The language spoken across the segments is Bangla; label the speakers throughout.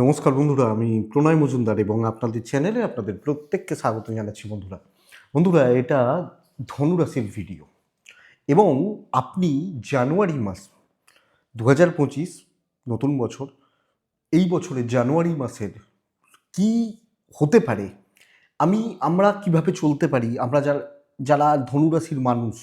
Speaker 1: নমস্কার বন্ধুরা, আমি প্রণয় মজুমদার এবং আপনাদের চ্যানেলে আপনাদের প্রত্যেককে স্বাগত জানাচ্ছি বন্ধুরা। বন্ধুরা, এটা ধনুরাশির ভিডিও এবং আপনি জানুয়ারি মাস দু হাজার পঁচিশ নতুন বছর, এই বছরের জানুয়ারি মাসের কি হতে পারে? আমি, আমরা কীভাবে চলতে পারি? আমরা যারা যারা ধনুরাশির মানুষ,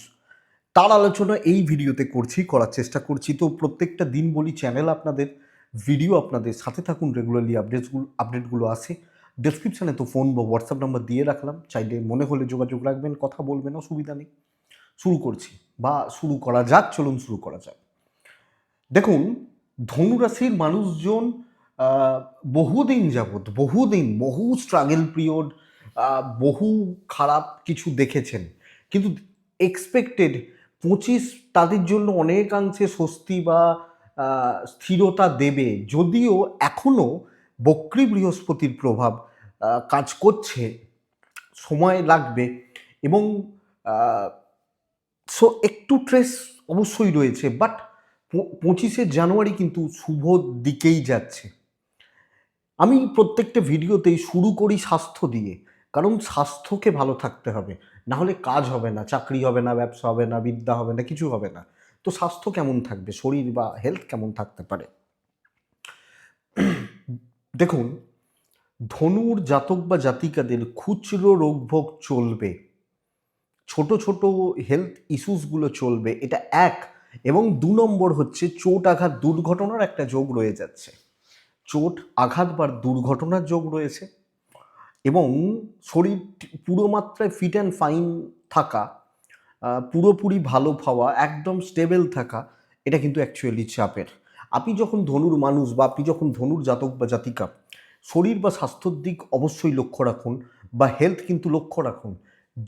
Speaker 1: তার আলোচনা এই ভিডিওতে করছি, করার চেষ্টা করছি। তো প্রত্যেকটা দিন বলি চ্যানেল আপনাদের ভিডিও আপনাদের সাথে থাকুন রেগুলারলি আপডেটসগুলো আপডেটগুলো আসে। ডেসক্রিপশানে তো ফোন বা হোয়াটসঅ্যাপ নাম্বার দিয়ে রাখলাম। চাইলে মনে হলে যোগাযোগ রাখবেন, কথা বলবেন, অসুবিধা নেই। শুরু করছি বা শুরু করা যাক, চলুন শুরু করা যাক। দেখুন ধনুরাশির মানুষজন বহুদিন যাবৎ, বহুদিন, বহু স্ট্রাগল পিরিয়ড বহু খারাপ কিছু দেখেছেন। কিন্তু এক্সপেক্টেড পঁচিশ তাদের জন্য অনেকাংশে স্বস্তি বা স্থিরতা দেবে। যদিও এখনও বক্রী বৃহস্পতির প্রভাব কাজ করছে, সময় লাগবে এবং সো একটু ট্রেস অবশ্যই রয়েছে বাট পঁচিশে জানুয়ারি কিন্তু শুভ দিকেই যাচ্ছে। আমি প্রত্যেকটা ভিডিওতেই শুরু করি স্বাস্থ্য দিয়ে, কারণ স্বাস্থ্যকে ভালো থাকতে হবে। না হলে কাজ হবে না, চাকরি হবে না, ব্যবসা হবে না, বিদ্যা হবে না, কিছু হবে না। তো স্বাস্থ্য কেমন থাকবে? শরীর বা হেলথ কেমন থাকতে পারে? দেখুন, ধনুর জাতক বা জাতিকাদের খুচরো রোগভোগ চলবে। ছোট ছোট হেলথ ইস্যুসগুলো চলবে, এটা এক। এবং দু নম্বর হচ্ছে চোট আঘাত দুর্ঘটনার একটা যোগ রয়ে যাচ্ছে। চোট আঘাত বা দুর্ঘটনার যোগ রয়েছে। এবং শরীর পুরো মাত্রায় ফিট অ্যান্ড ফাইন থাকা পুরোপুরি ভালো পাওয়া, একদম স্টেবল থাকা, এটা কিন্তু অ্যাকচুয়ালি চাপের। আপনি যখন ধনুর মানুষ বা আপনি যখন ধনুর জাতক বা জাতিকা, শরীর বা স্বাস্থ্যর দিক অবশ্যই লক্ষ্য রাখুন বা হেলথ কিন্তু লক্ষ্য রাখুন।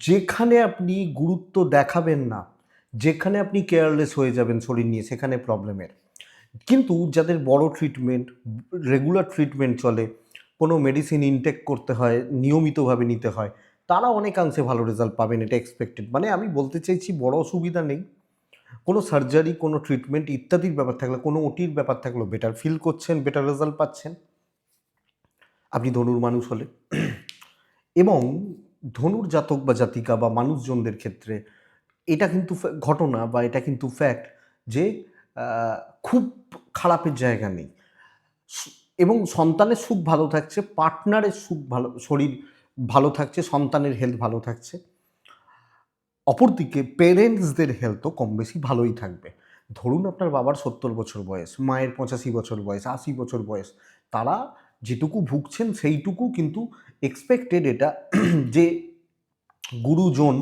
Speaker 1: যেখানে আপনি গুরুত্ব দেখাবেন না, যেখানে আপনি কেয়ারলেস হয়ে যাবেন শরীর নিয়ে, সেখানে প্রবলেমের কিন্তু যাদের বড় ট্রিটমেন্ট রেগুলার ট্রিটমেন্ট চলে, কোনো মেডিসিন ইনটেক করতে হয়, নিয়মিতভাবে নিতে হয় তারা অনেকাংশে ভালো রেজাল্ট পাবেন, এটা এক্সপেক্টেড মানে আমি বলতে চাইছি, বড় অসুবিধা নেই। কোনো সার্জারি কোনো ট্রিটমেন্ট ইত্যাদির ব্যাপার থাকলে, কোনো ওটির ব্যাপার থাকলেও বেটার ফিল করছেন বেটার রেজাল্ট পাচ্ছেন। আপনি ধনুর মানুষ হলে। এবং ধনুর জাতক বা জাতিকা বা মানুষজনদের ক্ষেত্রে এটা কিন্তু ঘটনা বা এটা কিন্তু ফ্যাক্ট যে খুব খারাপের জায়গা নেই। এবং সন্তানের সুখ ভালো থাকছে পার্টনারের সুখ ভালো শরীর ভালো থাকছে, সন্তানের হেলথ ভালো থাকছে। অপরদিকে পেরেন্টসদের হেলথও কম বেশি ভালোই থাকবে। ধরুন আপনার বাবার সত্তর বছর বয়স, মায়ের পঁচাশি বছর বয়স, আশি বছর বয়স, তারা যেটুকু ভুগছেন সেইটুকু কিন্তু এক্সপেক্টেড এটা যে গুরুজন,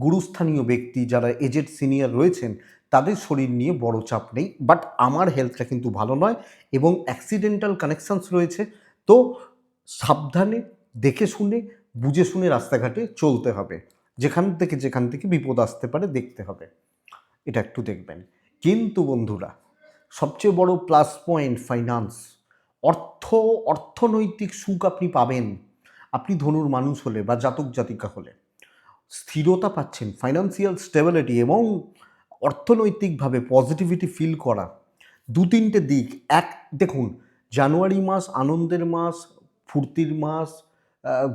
Speaker 1: গুরুস্থানীয় ব্যক্তি যারা এজেড সিনিয়র রয়েছেন, তাদের শরীর নিয়ে বড় চাপ নেই। বাট আমার হেলথটা কিন্তু ভালো নয় এবং অ্যাক্সিডেন্টাল কানেকশানস রয়েছে। তো সাবধানে দেখে শুনে বুঝে শুনে রাস্তাঘাটে চলতে হবে। যেখান থেকে যেখান থেকে বিপদ আসতে পারে দেখতে হবে। এটা একটু দেখবেন। কিন্তু বন্ধুরা, সবচেয়ে বড় প্লাস পয়েন্ট ফাইন্যান্স অর্থ, অর্থনৈতিক সুখ আপনি পাবেন। আপনি ধনুর মানুষ হলে বা জাতক জাতিকা হলে। স্থিরতা পাচ্ছেন ফাইন্যান্সিয়াল স্টেবিলিটি এবং অর্থনৈতিকভাবে পজিটিভিটি ফিল করা। দু তিনটে দিক। এক, দেখুন, জানুয়ারি মাস আনন্দের মাস, ফুর্তির মাস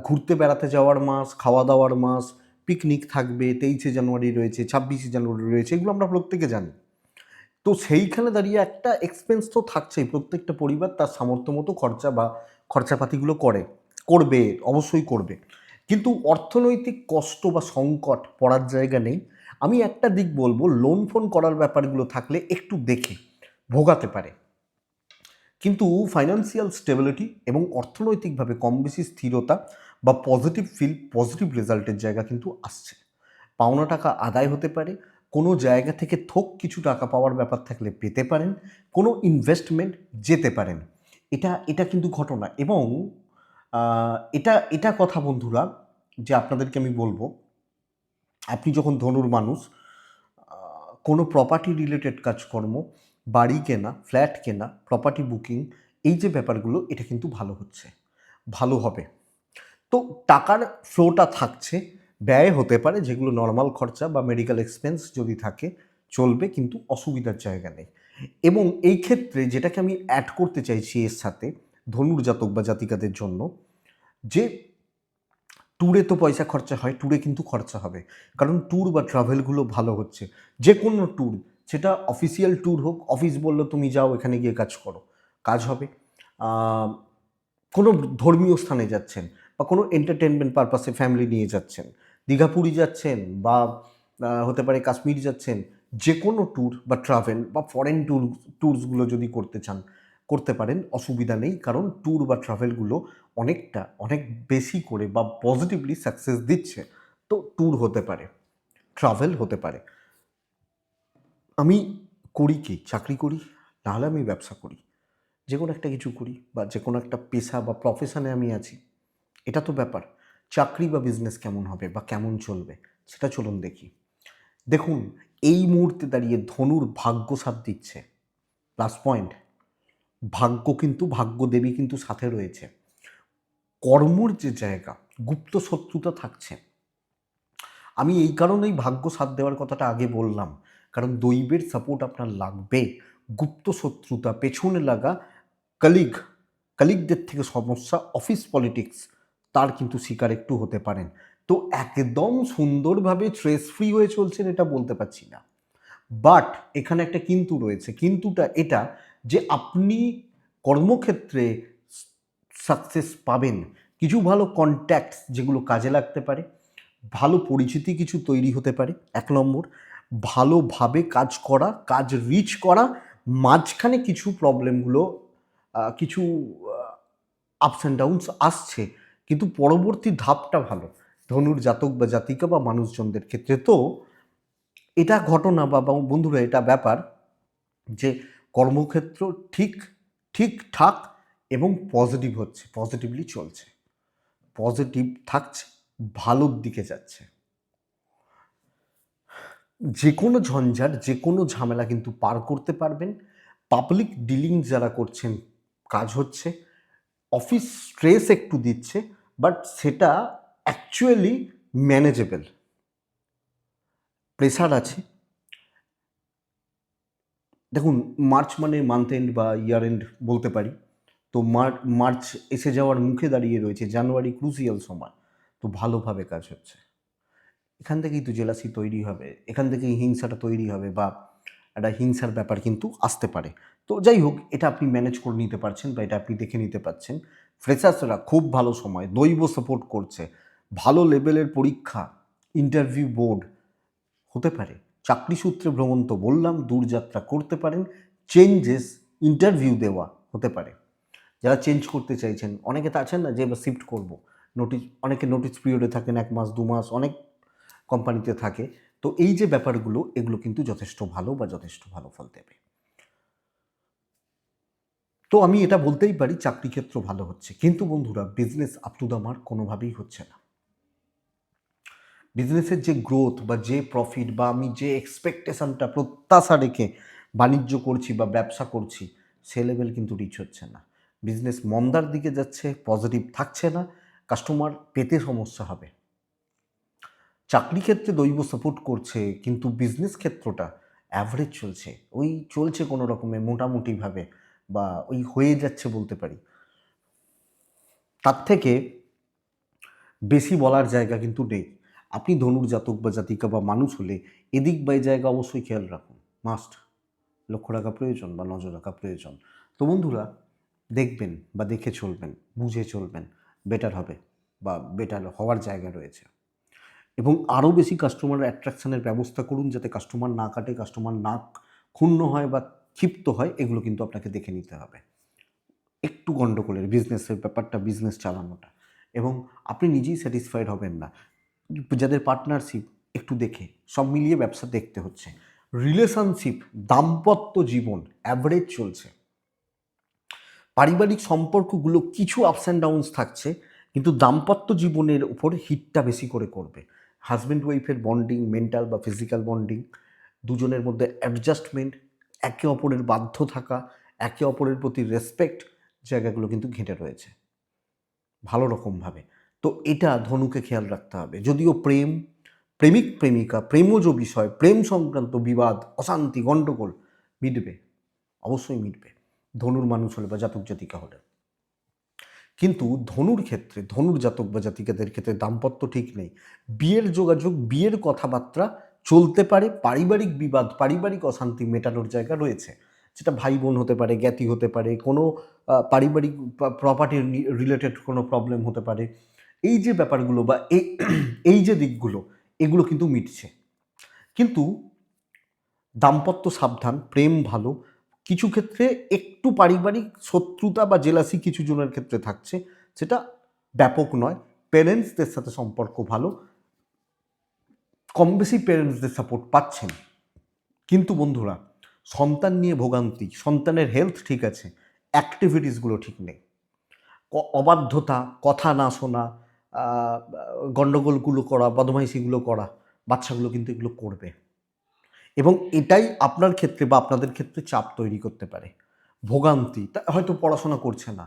Speaker 1: ঘুরতে বেড়াতে যাওয়ার মাস খাওয়া দাওয়ার মাস পিকনিক থাকবে, তেইশে জানুয়ারি রয়েছে, ছাব্বিশে জানুয়ারি রয়েছে, এগুলো আমরা প্রত্যেকে জানি। তো সেইখানে দাঁড়িয়ে একটা এক্সপেন্স তো থাকছেই, প্রত্যেকটা পরিবার তার সামর্থ্য মতো খরচা বা খরচাপাতিগুলো করে, করবে, অবশ্যই করবে। কিন্তু অর্থনৈতিক কষ্ট বা সংকট পড়ার জায়গা নেই। আমি একটা দিক বলব লোন ফোন করার ব্যাপারগুলো থাকলে একটু দেখে, ভোগাতে পারে। কিন্তু ফাইন্যান্সিয়াল স্টেবিলিটি এবং অর্থনৈতিকভাবে কম বেশি স্থিরতা বা পজিটিভ ফিল পজিটিভ রেজাল্টের জায়গা কিন্তু আসছে। পাওনা টাকা আদায় হতে পারে, কোনো জায়গা থেকে থোক কিছু টাকা পাওয়ার ব্যাপার থাকলে পেতে পারেন, কোনো ইনভেস্টমেন্ট যেতে পারেন। এটা এটা কিন্তু ঘটনা এবং এটা এটা কথা বন্ধুরা যে আপনাদেরকে আমি বলব, আপনি যখন ধনুর মানুষ কোনো প্রপার্টি রিলেটেড কাজকর্ম বাড়ি কেনা, ফ্ল্যাট কেনা প্রপার্টি বুকিং এই যে ব্যাপারগুলো, এটা কিন্তু ভালো হচ্ছে। ভালো হবে। তো টাকার ফ্লোটা থাকছে, ব্যয় হতে পারে, যেগুলো নর্মাল খরচা বা মেডিকেল এক্সপেন্স যদি থাকে, চলবে, কিন্তু অসুবিধার জায়গা নেই। এবং এই ক্ষেত্রে যেটাকে আমি অ্যাড করতে চাইছি এর সাথে ধনুর জাতক বা জাতিকাদের জন্য, যে ট্যুরে তো পয়সা খরচা হয় ট্যুরে কিন্তু খরচা হবে। কারণ ট্যুর বা ট্রাভেলগুলো ভালো হচ্ছে। যে কোনো ট্যুর সেটা অফিসিয়াল ট্যুর হোক অফিস বলল তুমি যাও, এখানে গিয়ে কাজ করো, কাজ হবে। কোনো ধর্মীয় স্থানে যাচ্ছেন বা কোনো এন্টারটেনমেন্ট পারপাসে ফ্যামিলি নিয়ে যাচ্ছেন, দীঘা পুরী যাচ্ছেন বা হতে পারে কাশ্মীর যাচ্ছেন, যে কোনো ট্যুর বা ট্রাভেল বা ফরেন ট্যুর ট্যুরসগুলো যদি করতে চান, করতে পারেন, অসুবিধা নেই। কারণ ট্যুর বা ট্রাভেলগুলো অনেকটা, অনেক বেশি করে বা পজিটিভলি সাকসেস দিচ্ছে। তো ট্যুর হতে পারে ট্রাভেল হতে পারে। আমি করি কি? চাকরি করি, নাহলে আমি ব্যবসা করি। যে কোনো একটা কিছু করি বা যে কোনো একটা পেশা বা প্রফেশনে আমি আছি। এটা তো ব্যাপার। চাকরি বা বিজনেস কেমন হবে বা কেমন চলবে, সেটা চলুন দেখি। দেখুন, এই মুহূর্তে দাঁড়িয়ে ধনুর ভাগ্য সাথ দিচ্ছে। প্লাস পয়েন্ট ভাগ্য কিন্তু ভাগ্যদেবী কিন্তু সাথে রয়েছে। কর্মর যে জায়গা, গুপ্ত শত্রুতা থাকছে। আমি এই কারণেই ভাগ্য সাথ দেওয়ার কথাটা আগে বললাম। কারণ দৈবের সাপোর্ট আপনার লাগবে। গুপ্ত শত্রুতা, পেছনে লাগা কলিগ কলিগদের থেকে সমস্যা অফিস পলিটিক্স তার কিন্তু শিকার একটু হতে পারেন। তো একদম সুন্দরভাবে স্ট্রেস ফ্রি হয়ে চলছেন এটা বলতে পারছি না। বাট এখানে একটা কিন্তু রয়েছে। কিন্তুটা এটা যে আপনি কর্মক্ষেত্রে সাকসেস পাবেন। কিছু ভালো কন্ট্যাক্টস যেগুলো কাজে লাগতে পারে, ভালো পরিচিতি কিছু তৈরি হতে পারে, এক নম্বর। ভালোভাবে কাজ করা, কাজ রিচ করা, মাঝখানে কিছু প্রবলেমগুলো কিছু আপস অ্যান্ড ডাউনস আসছে। কিন্তু পরবর্তী ধাপটা ভালো। ধনুর জাতক বা জাতিকা বা মানুষজনদের ক্ষেত্রে তো এটা ঘটনা বা বন্ধুরা, এটা ব্যাপার যে কর্মক্ষেত্র ঠিক ঠিকঠাক এবং পজিটিভ হচ্ছে পজিটিভলি চলছে। পজিটিভ থাকছে, ভালোর দিকে যাচ্ছে। যে কোনো ঝঞ্ঝাট যে কোনো ঝামেলা কিন্তু পার করতে পারবেন। পাবলিক ডিলিং যারা করছেন, কাজ হচ্ছে। অফিস স্ট্রেস একটু দিচ্ছে, বাট সেটা অ্যাকচুয়ালি ম্যানেজেবল। প্রেশার আছে। দেখুন, মার্চ মানে মান্থ এন্ড বা ইয়ার এন্ড বলতে পারি। তো মার্চ এসে যাওয়ার মুখে দাঁড়িয়ে রয়েছে, জানুয়ারি ক্রুসিয়াল সময়। তো ভালোভাবে কাজ হচ্ছে। এখান থেকেই তো জেলাসি তৈরি হবে, এখান থেকেই হিংসাটা তৈরি হবে বা একটা হিংসার ব্যাপার কিন্তু আসতে পারে। তো যাই হোক, এটা আপনি ম্যানেজ করে নিতে পারছেন বা এটা আপনি দেখে নিতে পারছেন। ফ্রেশার্সরা খুব ভালো সময়, দৈব সাপোর্ট করছে। ভালো লেভেলের পরীক্ষা ইন্টারভিউ বোর্ড হতে পারে। চাকরি সূত্রে ভ্রমণ তো বললাম, দূরযাত্রা করতে পারেন চেঞ্জেস ইন্টারভিউ দেওয়া হতে পারে। যারা চেঞ্জ করতে চাইছেন, অনেকে তো আছেন না যে এবার শিফট করব। নোটিশ অনেকে নোটিশ পিরিয়ডে থাকেন এক মাস, দু মাস, অনেক কোম্পানিতে থাকে। তো এই যে ব্যাপারগুলো, এগুলো কিন্তু যথেষ্ট ভালো বা যথেষ্ট ভালো ফল দেবে। তো আমি এটা বলতেই পারি, চাকরি ক্ষেত্র ভালো হচ্ছে। কিন্তু বন্ধুরা business up to the mark কোনোভাবেই হচ্ছে না। বিজনেসের যে গ্রোথ বা যে প্রফিট বা আমি যে এক্সপেকটেশনটা প্রত্যাশা রেখে বাণিজ্য করছি বা ব্যবসা করছি, সে লেভেল কিন্তু রিচ হচ্ছে না। বিজনেস মন্দার দিকে যাচ্ছে পজিটিভ থাকছে না কাস্টমার পেতে সমস্যা হবে। চাকরি ক্ষেত্রে দৈব সাপোর্ট করছে, কিন্তু বিজনেস ক্ষেত্রটা অ্যাভারেজ চলছে। ওই চলছে কোনো রকমে মোটামুটিভাবে বা ওই হয়ে যাচ্ছে বলতে পারি। তার থেকে বেশি বলার জায়গা কিন্তু নেই। আপনি ধনুর জাতক বা জাতিকা বা মানুষ হলে এদিক বা জায়গা অবশ্যই খেয়াল রাখুন। মাস্ট লক্ষ্য রাখা প্রয়োজন বা নজর রাখা প্রয়োজন। তো বন্ধুরা, দেখবেন বা দেখে চলবেন, বুঝে চলবেন বেটার হবে বা বেটার হওয়ার জায়গা রয়েছে। এবং আরও বেশি কাস্টমার অ্যাট্রাকশানের ব্যবস্থা করুন যাতে কাস্টমার না কাটে কাস্টমার না ক্ষুণ্ণ হয় বা ক্ষিপ্ত হয়, এগুলো কিন্তু আপনাকে দেখে নিতে হবে। একটু গণ্ডগোলের বিজনেসের ব্যাপারটা বিজনেস চালানোটা। এবং আপনি নিজেই স্যাটিসফাইড হবেন না। যাদের পার্টনারশিপ একটু দেখে। সব মিলিয়ে ব্যবসা দেখতে হচ্ছে। রিলেশনশিপ দাম্পত্য জীবন অ্যাভারেজ চলছে। পারিবারিক সম্পর্কগুলো কিছু আপস অ্যান্ড ডাউনস থাকছে, কিন্তু দাম্পত্য জীবনের উপর হিটটা বেশি করে করবে। হাজব্যান্ড ওয়াইফের বন্ডিং, মেন্টাল বা ফিজিক্যাল বন্ডিং, দুজনের মধ্যে অ্যাডজাস্টমেন্ট একে অপরের বাধ্য থাকা, একে অপরের প্রতি রেসপেক্ট জায়গাগুলো কিন্তু ঘেঁটে রয়েছে। ভালো রকমভাবে। তো এটা ধনুকে খেয়াল রাখতে হবে। যদিও প্রেম, প্রেমিক প্রেমিকা, প্রেমজ বিষয়, প্রেম সংক্রান্ত বিবাদ, অশান্তি গণ্ডগোল মিটবে। অবশ্যই মিটবে। ধনুর মানুষ হলে বা জাতক জাতিকা হলে। কিন্তু ধনুর ক্ষেত্রে, ধনুর জাতক বা জাতিকাদের ক্ষেত্রে দাম্পত্য ঠিক নেই। বিয়ের যোগাযোগ, বিয়ের কথাবার্তা চলতে পারে, পারিবারিক বিবাদ, পারিবারিক অশান্তি মেটানোর জায়গা রয়েছে। যেটা ভাই বোন হতে পারে, জ্ঞাতি হতে পারে, কোনো পারিবারিক প্রপার্টি রিলেটেড কোনো প্রবলেম হতে পারে। এই যে ব্যাপারগুলো বা এই এই যে দিকগুলো, এগুলো কিন্তু মিটছে। কিন্তু দাম্পত্য সাবধান, প্রেম ভালো কিছু ক্ষেত্রে একটু পারিবারিক শত্রুতা বা জেলাসি কিছু জনের ক্ষেত্রে থাকছে, সেটা ব্যাপক নয়। প্যারেন্টসদের সাথে সম্পর্ক ভালো। কম বেশি প্যারেন্টসদের সাপোর্ট পাচ্ছেন। কিন্তু বন্ধুরা, সন্তান নিয়ে ভোগান্তি, সন্তানের হেলথ ঠিক আছে অ্যাক্টিভিটিসগুলো ঠিক নেই। অবাধ্যতা, কথা না শোনা গণ্ডগোলগুলো করা, বদমাইশিগুলো করা, বাচ্চাগুলো কিন্তু এগুলো করবে। এবং এটাই আপনার ক্ষেত্রে বা আপনাদের ক্ষেত্রে চাপ তৈরি করতে পারে। ভোগান্তি, তা হয়তো পড়াশোনা করছে না,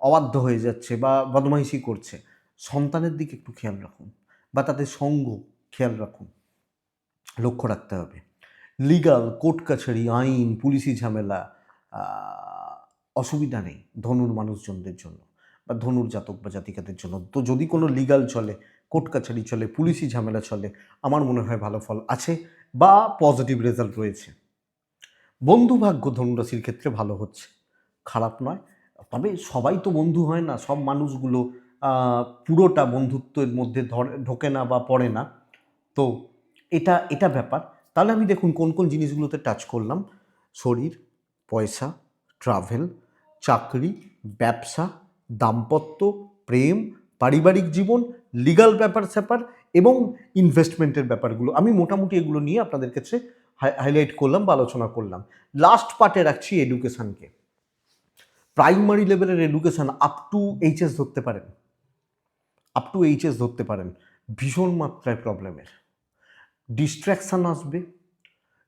Speaker 1: অবাধ্য হয়ে যাচ্ছে বা বদমাইশি করছে। সন্তানের দিকে একটু খেয়াল রাখুন বা তাদের সঙ্গ খেয়াল রাখুন। লক্ষ্য রাখতে হবে। লিগাল কোর্ট কাছারি, আইন, পুলিশি ঝামেলা অসুবিধা নেই ধনুর মানুষজনদের জন্য বা ধনুর জাতক বা জাতিকাদের জন্য। তো যদি কোনো লিগাল চলে কোর্ট কাছারি চলে, পুলিশি ঝামেলা চলে, আমার মনে হয় ভালো ফল আছে বা পজিটিভ রেজাল্ট রয়েছে। বন্ধু ভাগ্য ধনুরাশির ক্ষেত্রে ভালো হচ্ছে, খারাপ নয়, তবে সবাই তো বন্ধু হয় না, সব মানুষগুলো পুরোটা বন্ধুত্বের মধ্যে ধরে, ঢোকে না বা পড়ে না। তো এটা এটা ব্যাপার। তাহলে আমি দেখুন কোন কোন জিনিসগুলোতে টাচ করলাম, শরীর, পয়সা ট্রাভেল চাকরি, ব্যবসা, দাম্পত্য, প্রেম, পারিবারিক জীবন লিগাল ব্যাপার স্যাপার এবং ইনভেস্টমেন্টের ব্যাপারগুলো। আমি মোটামুটি এগুলো নিয়ে আপনাদের কাছে হাইলাইট করলাম বা আলোচনা করলাম। লাস্ট পার্টে রাখছি এডুকেশানকে প্রাইমারি লেভেলের এডুকেশান আপ টু এইচএস ধরতে পারেন। আপ টু এইচএস ধরতে পারেন। ভীষণ মাত্রায় প্রবলেমের ডিস্ট্র্যাকশান আসবে।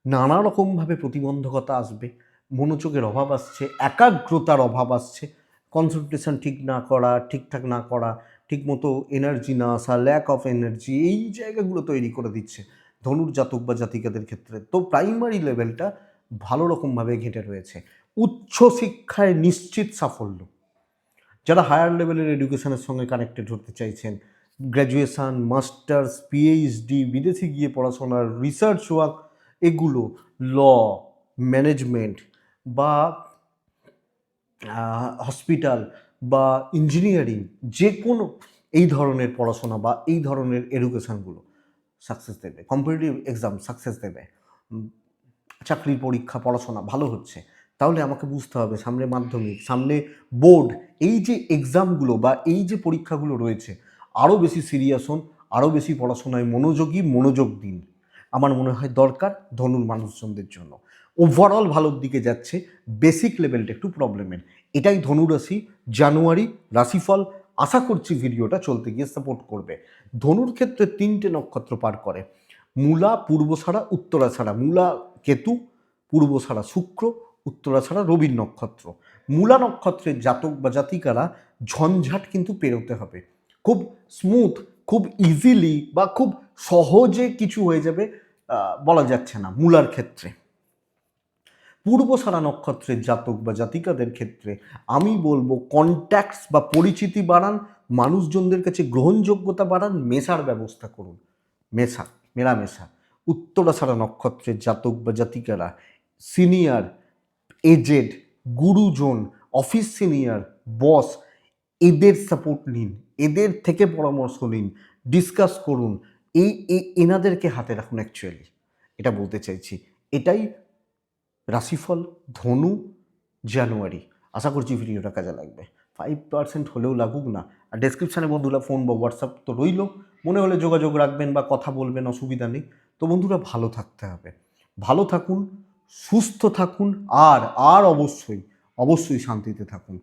Speaker 1: নানা রকমভাবে প্রতিবন্ধকতা আসবে। মনোযোগের অভাব আসছে। একাগ্রতার অভাব আসছে। কনসেন্ট্রেশন ঠিক না করা, ঠিকঠাক না করা ঠিকমতো এনার্জি না আসা ল্যাক অফ এনার্জি এই জায়গাগুলো তৈরি করে দিচ্ছে ধনুর জাতক বা জাতিকাদের ক্ষেত্রে। তো প্রাইমারি লেভেলটা ভালো রকমভাবে ঘেঁটে রয়েছে। উচ্চ শিক্ষায় নিশ্চিত সাফল্য। যারা হায়ার লেভেলের এডুকেশনের সঙ্গে কানেক্টেড হতে চাইছেন গ্র্যাজুয়েশান মাস্টার্স পিএইচডি বিদেশে গিয়ে পড়াশোনার রিসার্চ ওয়ার্ক এগুলো ল ম্যানেজমেন্ট বা হসপিটাল বা ইঞ্জিনিয়ারিং যে কোনো এই ধরনের পড়াশোনা বা এই ধরনের এডুকেশানগুলো সাকসেস দেবে কম্পিটিটিভ এক্সাম সাকসেস দেবে। চাকরির পরীক্ষা, পড়াশোনা ভালো হচ্ছে, তাহলে আমাকে বুঝতে হবে সামনে মাধ্যমিক, সামনে বোর্ড এই যে এক্সামগুলো বা এই যে পরীক্ষাগুলো রয়েছে, আরও বেশি সিরিয়াস হন, আরও বেশি পড়াশোনায় মনোযোগী, মনোযোগ দিন। আমার মনে হয় দরকার ধনুর মানুষজনদের জন্য। ওভারঅল ভালোর দিকে যাচ্ছে বেসিক লেভেলটা একটু প্রবলেমের এটাই ধনুরাশি জানুয়ারি, রাশিফল, আশা করছি ভিডিওটা চলতে গিয়ে সাপোর্ট করবে। ধনুর ক্ষেত্রে তিনটে নক্ষত্র পার করে। মূলা পূর্বসারা উত্তরাছাড়া মূলা কেতু পূর্বসারা শুক্র উত্তরাছাড়া রবির নক্ষত্র। মূলা নক্ষত্রের জাতক বা জাতিকারা ঝঞ্ঝাট কিন্তু পেরোতে হবে। খুব স্মুথ খুব ইজিলি বা খুব সহজে কিছু হয়ে যাবে বলা যাচ্ছে না মূলার ক্ষেত্রে। পূর্ব সারা নক্ষত্রের জাতক বা জাতিকাদের ক্ষেত্রে আমি বলব কন্ট্যাক্টস বা পরিচিতি বাড়ান, মানুষজনদের কাছে গ্রহণযোগ্যতা বাড়ান, মেশার ব্যবস্থা করুন। মেশা, মেলামেশা। উত্তরাসারা নক্ষত্রের জাতক বা জাতিকারা সিনিয়র এজেড গুরুজন অফিস সিনিয়র বস এদের সাপোর্ট নিন, এদের থেকে পরামর্শ নিন ডিসকাস করুন এই এনাদেরকে হাতে রাখুন অ্যাকচুয়ালি এটা বলতে চাইছি। এটাই রাশিফল, ধনু, জানুয়ারি। আশা করছি ভিডিওটা কাজে লাগবে। ফাইভ পার্সেন্ট হলেও লাগুক না। আর ডেসক্রিপশানে বন্ধুরা ফোন বা হোয়াটসঅ্যাপ তো রইল। মনে হলে যোগাযোগ রাখবেন বা কথা বলবেন, অসুবিধা নেই। তো বন্ধুরা, ভালো থাকতে হবে। ভালো থাকুন, সুস্থ থাকুন, আর আর অবশ্যই অবশ্যই শান্তিতে থাকুন।